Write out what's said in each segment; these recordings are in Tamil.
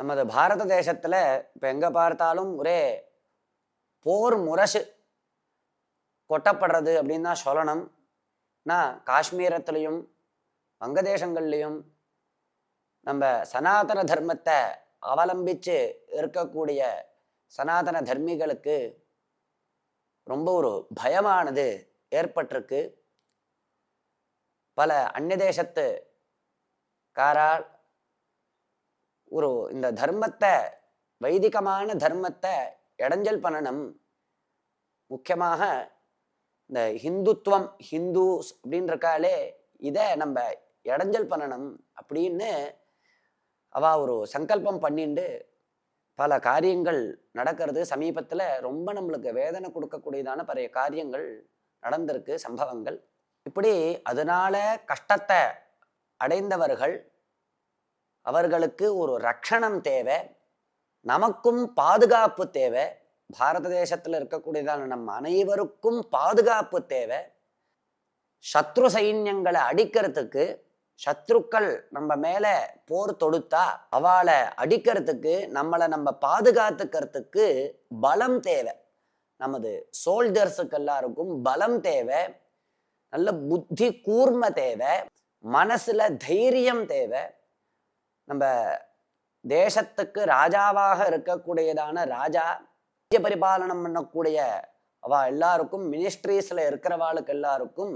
நமது பாரத தேசத்தில் இப்போ எங்கே பார்த்தாலும் ஒரே போர் முரசு கொட்டப்படுறது அப்படின்னு தான் சொல்லணும். நான் காஷ்மீரத்துலேயும் வங்கதேசங்கள்லேயும் நம்ம சனாதன தர்மத்தை அவலம்பிச்சு இருக்கக்கூடிய சனாதன தர்மிகளுக்கு ரொம்ப ஒரு பயமானது ஏற்பட்டிருக்கு. பல அந்நிய தேசத்து காரால் ஒரு இந்த தர்மத்தை வைதிகமான தர்மத்தை இடைஞ்சல் பண்ணணும். முக்கியமாக இந்த ஹிந்துத்துவம் ஹிந்துஸ் அப்படின்றக்காலே இதை நம்ம இடைஞ்சல் பண்ணணும் அப்படின்னு அவ ஒரு சங்கல்பம் பண்ணிண்டு பல காரியங்கள் நடக்கிறது. சமீபத்தில் ரொம்ப நம்மளுக்கு வேதனை கொடுக்கக்கூடியதான பழைய காரியங்கள் நடந்திருக்கு சம்பவங்கள். இப்படி அதனால கஷ்டத்தை அடைந்தவர்கள் அவர்களுக்கு ஒரு ரக்ஷணம் தேவை நமக்கும் பாதுகாப்பு தேவை. பாரத தேசத்தில் இருக்கக்கூடியதான நம்ம அனைவருக்கும் பாதுகாப்பு தேவை. சத்ரு சைன்யங்களை அடிக்கிறதுக்கு சத்ருக்கள் நம்ம மேலே போர் தொடுத்தா அவளை அடிக்கிறதுக்கு நம்மளை நம்ம பாதுகாத்துக்கிறதுக்கு பலம் தேவை. நமது சோல்ஜர்ஸுக்கு எல்லாருக்கும் பலம் தேவை. நல்ல புத்தி கூர்மை தேவை. மனசுல தைரியம் தேவை. நம்ம தேசத்துக்கு ராஜாவாக இருக்கக்கூடியதான ராஜா ராஜ்ய பரிபாலனம் பண்ணக்கூடிய அவ எல்லாருக்கும் மினிஸ்ட்ரீஸ்ல இருக்கிறவாளுக்கு எல்லாருக்கும்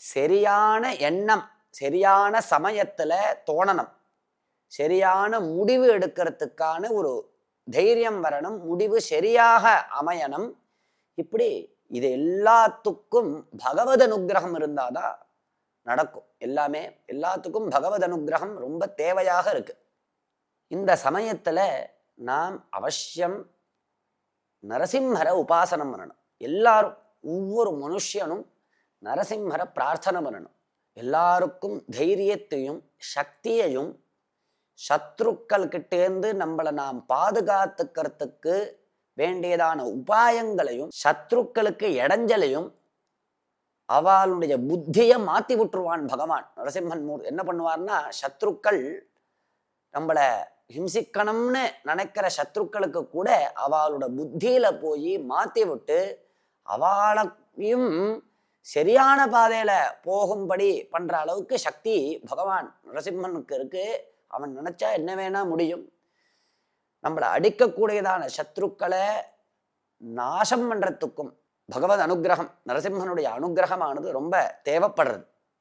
சரியான எண்ணம் சரியான சமயத்தில் தோணணும். சரியான முடிவு எடுக்கிறதுக்கான ஒரு தைரியம் வரணும் முடிவு சரியாக அமையணும். இப்படி இது எல்லாத்துக்கும் பகவத் அனுகிரகம் இருந்தாதான் நடக்கும். எல்லாமே எல்லாத்துக்கும் பகவத் அனுகிரகம் ரொம்ப தேவையாக இருக்கு. இந்த சமயத்துல நாம் அவசியம் நரசிம்மரை உபாசனம் பண்ணணும். எல்லாரும் ஒவ்வொரு மனுஷனும் நரசிம்மரை பிரார்த்தனை பண்ணணும். எல்லாருக்கும் தைரியத்தையும் சக்தியையும் சத்ருக்கள் கிட்டேந்து நம்மளை நாம் பாதுகாத்துக்கிறதுக்கு வேண்டியதான உபாயங்களையும் சத்ருக்களுக்கு இடைஞ்சலையும் அவளுடைய புத்தியை மாத்தி விட்டுருவான் பகவான். நரசிம்மன் மூர் என்ன பண்ணுவார்னா சத்ருக்கள் நம்மளை ஹிம்சிக்கணும்னு நினைக்கிற சத்ருக்களுக்கு கூட அவளோட புத்தியில போய் மாத்தி விட்டு அவளையும் சரியான பாதையில போகும்படி பண்ற அளவுக்கு சக்தி பகவான் நரசிம்மனுக்கு இருக்கு. அவன் நினைச்சா என்ன வேணா முடியும். நம்மளை அடிக்கக்கூடியதான சத்ருக்களை நாசம் பண்றதுக்கும் பகவத் அனுகிரகம் நரசிம்மனுடைய அனுகிரகமானது ரொம்ப தேவைப்படுறது.